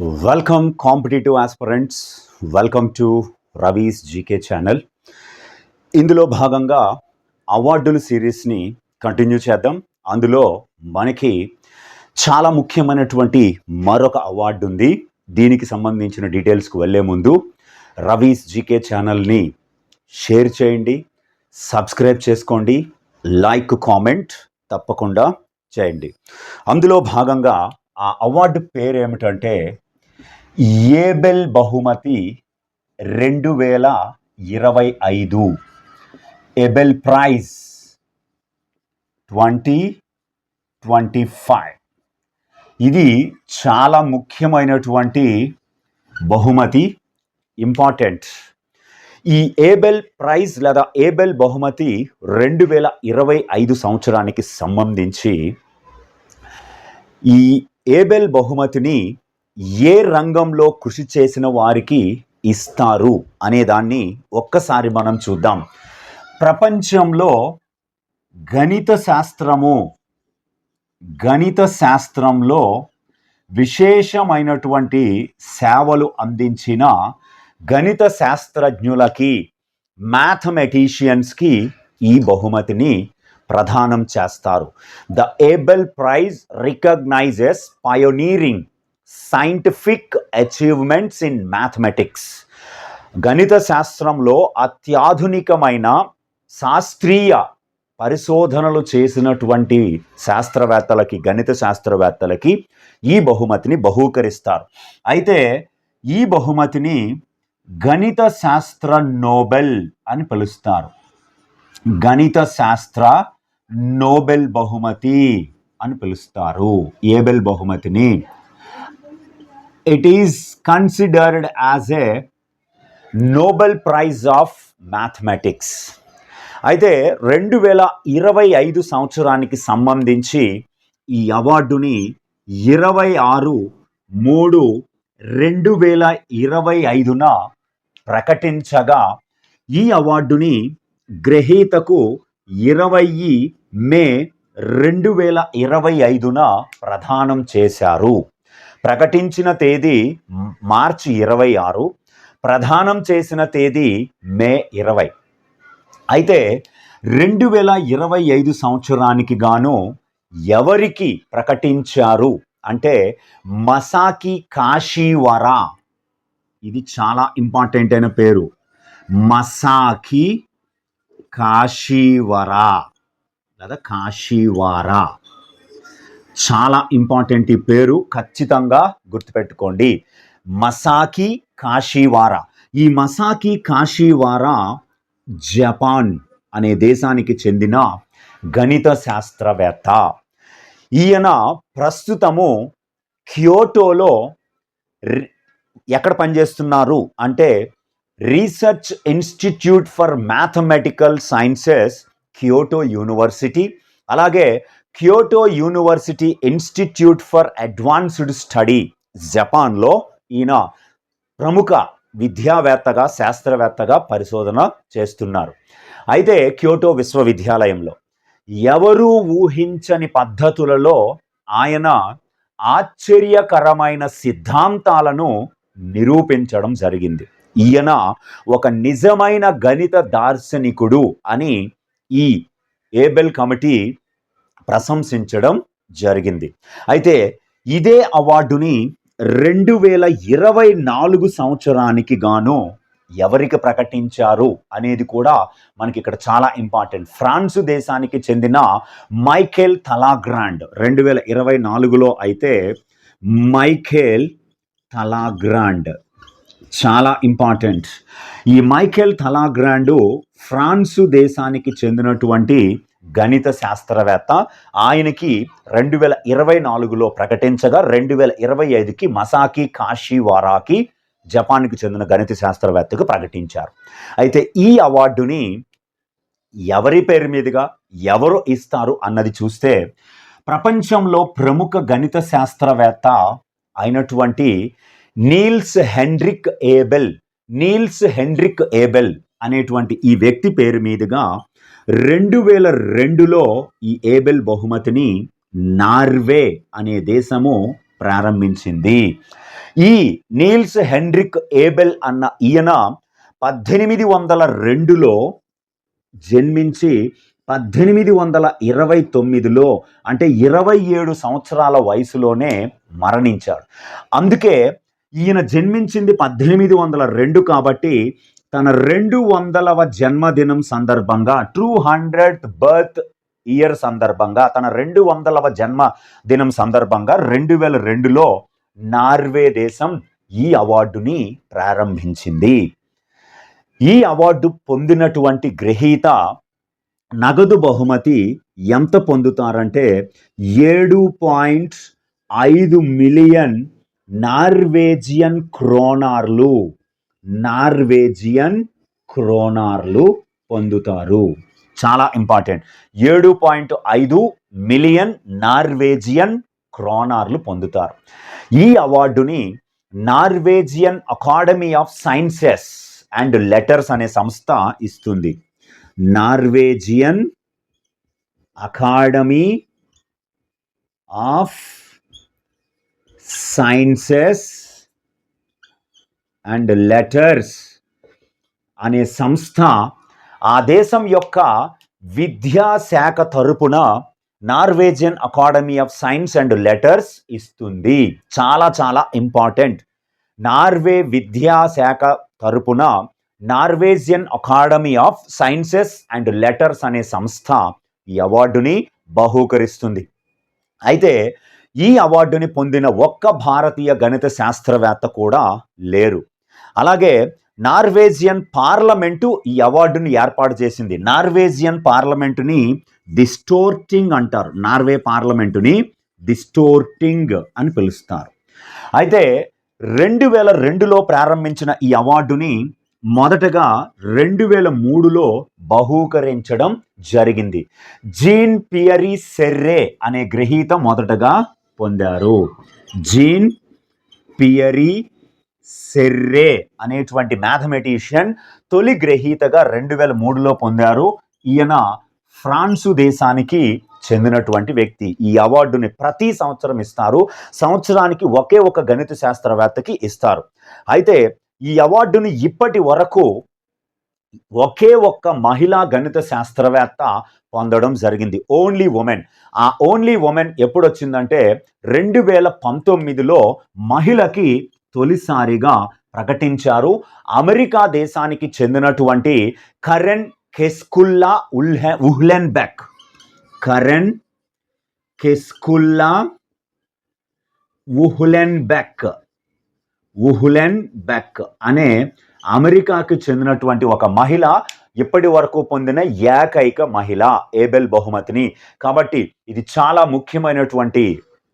Welcome competitive aspirants welcome to Ravi's GK channel ఇందులో భాగంగా అవార్డుల సిరీస్ని కంటిన్యూ చేద్దాం. అందులో మనకి చాలా ముఖ్యమైనటువంటి మరొక అవార్డు ఉంది. దీనికి సంబంధించిన డీటెయిల్స్కి వెళ్ళే ముందు రవీస్ జీకే ఛానల్ని షేర్ చేయండి. సబ్స్క్రైబ్ చేసుకోండి. లైక్ కామెంట్ తప్పకుండా చేయండి. అందులో భాగంగా ఆ అవార్డు పేరు ఏమిటంటే ఏబెల్ బహుమతి రెండు వేల ఇరవై ఐదు. Abel prize twenty twenty five. ఇది చాలా ముఖ్యమైనటువంటి బహుమతి ఇంపార్టెంట్ ఈ ఏబెల్ ప్రైజ్ లేదా ఏబెల్ బహుమతి రెండు వేల ఇరవై ఐదు సంవత్సరానికి సంబంధించి ఈ ఏబెల్ బహుమతిని ఏ రంగంలో కృషి చేసిన వారికి ఇస్తారు అనే దాన్ని ఒక్కసారి మనం చూద్దాం. ప్రపంచంలో గణిత శాస్త్రము గణిత శాస్త్రంలో విశేషమైనటువంటి సేవలు అందించిన గణిత శాస్త్రజ్ఞులకి మ్యాథమెటీషియన్స్కి ఈ బహుమతిని ప్రదానం చేస్తారు. The Abel prize recognises pioneering. Scientific achievements in mathematics. గణిత శాస్త్రంలో అత్యాధునికమైన శాస్త్రీయ పరిశోధనలు చేసినటువంటి శాస్త్రవేత్తలకి గణిత శాస్త్రవేత్తలకి ఈ బహుమతిని బహూకరిస్తారు. అయితే ఈ బహుమతిని గణిత శాస్త్ర నోబెల్ అని పిలుస్తారు. గణిత శాస్త్ర నోబెల్ బహుమతి అని పిలుస్తారు. ఏబెల్ బహుమతిని? It is considered as a Nobel prize of mathematics అయితే రెండు వేల ఇరవై ఐదు సంవత్సరానికి సంబంధించి ఈ అవార్డుని ఇరవై ఆరు మూడు రెండు వేల ఇరవై ఐదున ప్రకటించగా ఈ అవార్డుని గ్రహీతకు ఇరవై మే రెండు వేల ఇరవై ఐదున ప్రదానం చేశారు. ప్రకటించిన తేదీ మార్చి ఇరవై ఆరు ప్రధానం చేసిన తేదీ మే ఇరవై. అయితే రెండు వేల ఇరవై ఐదు సంవత్సరానికి గాను ఎవరికి ప్రకటించారు? అంటే మసాకి కాశీవరా. ఇది చాలా ఇంపార్టెంట్ అయిన పేరు. మసాకి కాశీవరా లేదా కాశీవారా. చాలా ఇంపార్టెంట్ ఈ పేరు. ఖచ్చితంగా గుర్తుపెట్టుకోండి. మసాకి కాశీవారా. ఈ మసాకి కాశీవారా జపాన్ అనే దేశానికి చెందిన గణిత శాస్త్రవేత్త. ఈయన ప్రస్తుతము క్యోటోలో ఎక్కడ పనిచేస్తున్నారు అంటే research institute for mathematical sciences Kyoto university. అలాగే Kyoto university institute for advanced study జపాన్లో ఈయన ప్రముఖ విద్యావేత్తగా శాస్త్రవేత్తగా పరిశోధన చేస్తున్నారు. అయితే క్యోటో విశ్వవిద్యాలయంలో ఎవరూ ఊహించని పద్ధతులలో ఆయన ఆశ్చర్యకరమైన సిద్ధాంతాలను నిరూపించడం జరిగింది. ఈయన ఒక నిజమైన గణిత దార్శనికుడు అని ఈ ఏబెల్ కమిటీ ప్రశంసించడం జరిగింది. అయితే ఇదే అవార్డుని రెండు వేల ఇరవై నాలుగు సంవత్సరానికి గాను ఎవరికి ప్రకటించారు అనేది కూడా మనకి ఇక్కడ చాలా ఇంపార్టెంట్. ఫ్రాన్స్ దేశానికి చెందిన మైఖేల్ తలాగ్రాండ్ రెండు వేల ఇరవై నాలుగులో అయితే మైఖేల్ తలాగ్రాండ్ చాలా ఇంపార్టెంట్. ఈ మైఖేల్ తలాగ్రాండు ఫ్రాన్సు దేశానికి చెందినటువంటి గణిత శాస్త్రవేత్త. ఆయనకి రెండు వేల ఇరవై నాలుగులో ప్రకటించగా రెండు వేల ఇరవై ఐదుకి మసాకి కాశీవారాకి జపాన్కి చెందిన గణిత శాస్త్రవేత్తకు ప్రకటించారు. అయితే ఈ అవార్డుని ఎవరి పేరు మీదుగా ఎవరు ఇస్తారు అన్నది చూస్తే ప్రపంచంలో ప్రముఖ గణిత శాస్త్రవేత్త అయినటువంటి Niels Henrik Abel Niels Henrik Abel అనేటువంటి ఈ వ్యక్తి పేరు మీదుగా రెండు వేల రెండులో ఈ ఏబెల్ బహుమతిని నార్వే అనే దేశము ప్రారంభించింది. ఈ నీల్స్ హెన్రిక్ ఏబెల్ అన్న ఈయన పద్దెనిమిది వందల రెండులో జన్మించి పద్దెనిమిది వందల ఇరవై తొమ్మిదిలో అంటే ఇరవై ఏడు సంవత్సరాల వయసులోనే మరణించాడు. అందుకే ఈయన జన్మించింది పద్దెనిమిది వందల రెండు కాబట్టి తన రెండు వందలవ జన్మదినం సందర్భంగా టూ హండ్రెడ్ బర్త్ ఇయర్ సందర్భంగా తన రెండు వందలవ జన్మ దినం సందర్భంగా రెండు వేల రెండులో నార్వే దేశం ఈ అవార్డుని ప్రారంభించింది. ఈ అవార్డు పొందినటువంటి గ్రహీత నగదు బహుమతి ఎంత పొందుతారంటే ఏడు పాయింట్ ఐదు మిలియన్ నార్వేజియన్ క్రోనార్లు. నార్వేజియన్ క్రోనార్లు పొందుతారు. చాలా ఇంపార్టెంట్. ఏడు పాయింట్ ఐదు మిలియన్ నార్వేజియన్ క్రోనార్లు పొందుతారు. ఈ అవార్డుని Norwegian academy of sciences and letters అనే సంస్థ ఇస్తుంది. Norwegian academy of sciences and letters అనే సంస్థ ఆ దేశం యొక్క విద్యాశాఖ తరపున Norwegian academy of science and letters ఇస్తుంది. చాలా చాలా ఇంపార్టెంట్. నార్వే విద్యాశాఖ తరపున Norwegian academy of sciences and letters అనే సంస్థ ఈ అవార్డుని బహూకరిస్తుంది. అయితే ఈ అవార్డుని పొందిన ఒక్క భారతీయ గణిత శాస్త్రవేత్త కూడా లేరు. అలాగే నార్వేజియన్ పార్లమెంటు ఈ అవార్డుని ఏర్పాటు చేసింది. నార్వేజియన్ పార్లమెంటుని డిస్టోర్టింగ్ అంటారు. నార్వే పార్లమెంటుని డిస్టోర్టింగ్ అని పిలుస్తారు. అయితే రెండు వేల రెండులో ప్రారంభించిన ఈ అవార్డుని మొదటగా రెండు వేల మూడులో బహూకరించడం జరిగింది. జీన్ పియరీ సెర్రే అనే గ్రహీత మొదటగా పొందారు. జీన్ పియరీ సెర్రే అనేటువంటి మ్యాథమెటిషియన్ తొలి గ్రహీతగా రెండు వేల మూడులో పొందారు. ఈయన ఫ్రాన్సు దేశానికి చెందినటువంటి వ్యక్తి. ఈ అవార్డుని ప్రతి సంవత్సరం ఇస్తారు. సంవత్సరానికి ఒకే ఒక గణిత శాస్త్రవేత్తకి ఇస్తారు. అయితే ఈ అవార్డుని ఇప్పటి వరకు ఒకే ఒక్క మహిళా గణిత శాస్త్రవేత్త పొందడం జరిగింది. Only women. ఆ ఓన్లీ ఉమెన్ ఎప్పుడు వచ్చిందంటే రెండు వేల పంతొమ్మిదిలో మహిళకి తొలిసారిగా ప్రకటించారు. అమెరికా దేశానికి చెందినటువంటి Karen Keskulla ఉల్హె Uhlenbeck Karen Keskulla Uhlenbeck. Uhlenbeck అనే అమెరికాకి చెందినటువంటి ఒక మహిళ ఇప్పటి వరకు పొందిన ఏకైక మహిళ ఏబెల్ బహుమతిని. కాబట్టి ఇది చాలా ముఖ్యమైనటువంటి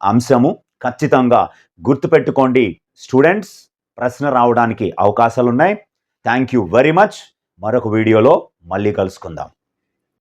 అంశము. ఖచ్చితంగా గుర్తుపెట్టుకోండి. స్టూడెంట్స్ ప్రశ్న రావడానికి అవకాశాలున్నాయి. Thank you very much. మరొక వీడియోలో మళ్ళీ కలుసుకుందాం.